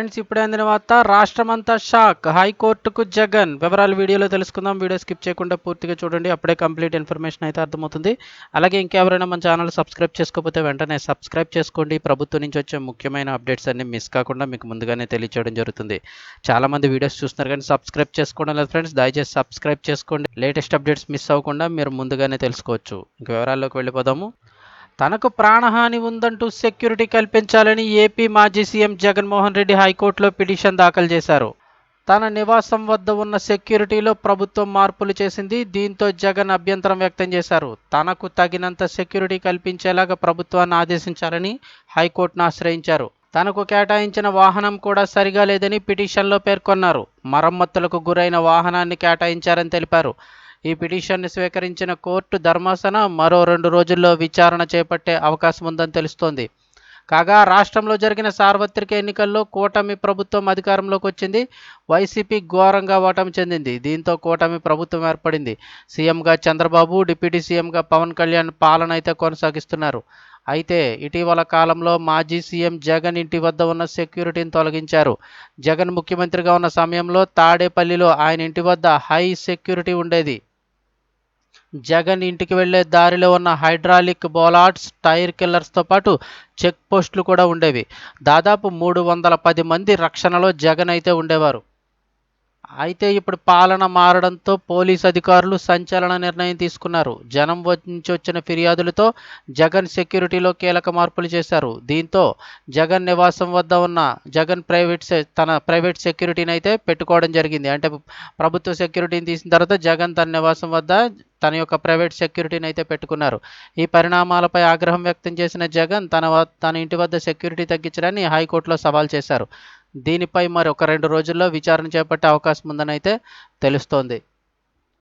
Friends ఇప్పుడే అందిన వార్త రాష్ట్రమంతా షాక్. హైకోర్టుకు జగన్. వివరాలు వీడియోలో తెలుసుకుందాం. వీడియో స్కిప్ చేయకుండా పూర్తిగా చూడండి. అప్పుడే కంప్లీట్ ఇన్ఫర్మేషన్ అయితే అర్థమవుతుంది. అలాగే ఇంకెవరైనా మన ఛానల్ సబ్స్క్రైబ్ చేసుకోకపోతే వెంటనే సబ్స్క్రైబ్ చేసుకోండి. ప్రభుత్వం నుంచి వచ్చే ముఖ్యమైన అప్డేట్స్ అన్ని మిస్ కాకుండా మీకు ముందుగానే తెలియచేయడం జరుగుతుంది. చాలా మంది వీడియోస్ చూస్తున్నారు కానీ సబ్స్క్రైబ్ చేసుకోవడం లేదు ఫ్రెండ్స్. దయచేసి సబ్స్క్రైబ్ చేసుకోండి. లేటెస్ట్ అప్డేట్స్ మిస్ అవ్వకుండా మీరు ముందుగానే తెలుసుకోవచ్చు. ఇంక వివరాల్లోకి వెళ్ళిపోదాము. తనకు ప్రాణహాని ఉందంటూ సెక్యూరిటీ కల్పించాలని ఏపీ మాజీ సీఎం జగన్మోహన్ రెడ్డి హైకోర్టులో పిటిషన్ దాఖలు చేశారు. తన నివాసం వద్ద ఉన్న సెక్యూరిటీలో ప్రభుత్వం మార్పులు చేసింది దీంతో జగన్ అభ్యంతరం వ్యక్తం చేశారు. తనకు తగినంత సెక్యూరిటీ కల్పించేలాగా ప్రభుత్వాన్ని ఆదేశించాలని హైకోర్టును ఆశ్రయించారు. తనకు కేటాయించిన వాహనం కూడా సరిగా లేదని పిటిషన్లో పేర్కొన్నారు. మరమ్మతులకు గురైన వాహనాన్ని కేటాయించారని తెలిపారు. ఈ పిటిషన్ని స్వీకరించిన కోర్టు ధర్మాసన మరో రెండు రోజుల్లో విచారణ చేపట్టే అవకాశం ఉందని తెలుస్తోంది. కాగా రాష్ట్రంలో జరిగిన సార్వత్రిక ఎన్నికల్లో కూటమి ప్రభుత్వం అధికారంలోకి వచ్చింది. వైసీపీ ఘోరంగా ఓటమి చెందింది. దీంతో కూటమి ప్రభుత్వం ఏర్పడింది. సీఎంగా చంద్రబాబు డిప్యూటీ సీఎంగా పవన్ కళ్యాణ్ పాలన అయితే కొనసాగిస్తున్నారు. అయితే ఇటీవల కాలంలో మాజీ సీఎం జగన్ ఇంటి వద్ద ఉన్న సెక్యూరిటీని తొలగించారు. జగన్ ముఖ్యమంత్రిగా ఉన్న సమయంలో తాడేపల్లిలో ఆయన ఇంటి వద్ద హై సెక్యూరిటీ ఉండేది. జగన్ ఇంటికి వెళ్ళే దారిలో ఉన్న హైడ్రాలిక్ బోలాట్స్ టైర్ కిల్లర్స్తో పాటు చెక్ పోస్టులు కూడా ఉండేవి. దాదాపు మూడు వందల పది మంది రక్షణలో జగన్ అయితే ఉండేవారు. అయితే ఇప్పుడు పాలన మారడంతో పోలీస్ అధికారులు సంచలన నిర్ణయం తీసుకున్నారు. జనం నుంచి వచ్చిన ఫిర్యాదులతో జగన్ సెక్యూరిటీలో కీలక మార్పులు చేశారు. దీంతో జగన్ నివాసం వద్ద ఉన్న జగన్ ప్రైవేట్ తన ప్రైవేట్ సెక్యూరిటీని అయితే పెట్టుకోవడం జరిగింది. అంటే ప్రభుత్వ సెక్యూరిటీని తీసిన తర్వాత జగన్ తన నివాసం వద్ద తన యొక్క ప్రైవేట్ సెక్యూరిటీని అయితే పెట్టుకున్నారు. ఈ పరిణామాలపై ఆగ్రహం వ్యక్తం చేసిన జగన్ తన తన ఇంటి వద్ద సెక్యూరిటీ తగ్గించడాన్ని హైకోర్టులో సవాల్ చేశారు. దీనిపై మరి ఒక రెండు రోజుల్లో విచారణ చేపట్టే అవకాశం ఉందని అయితే తెలుస్తోంది.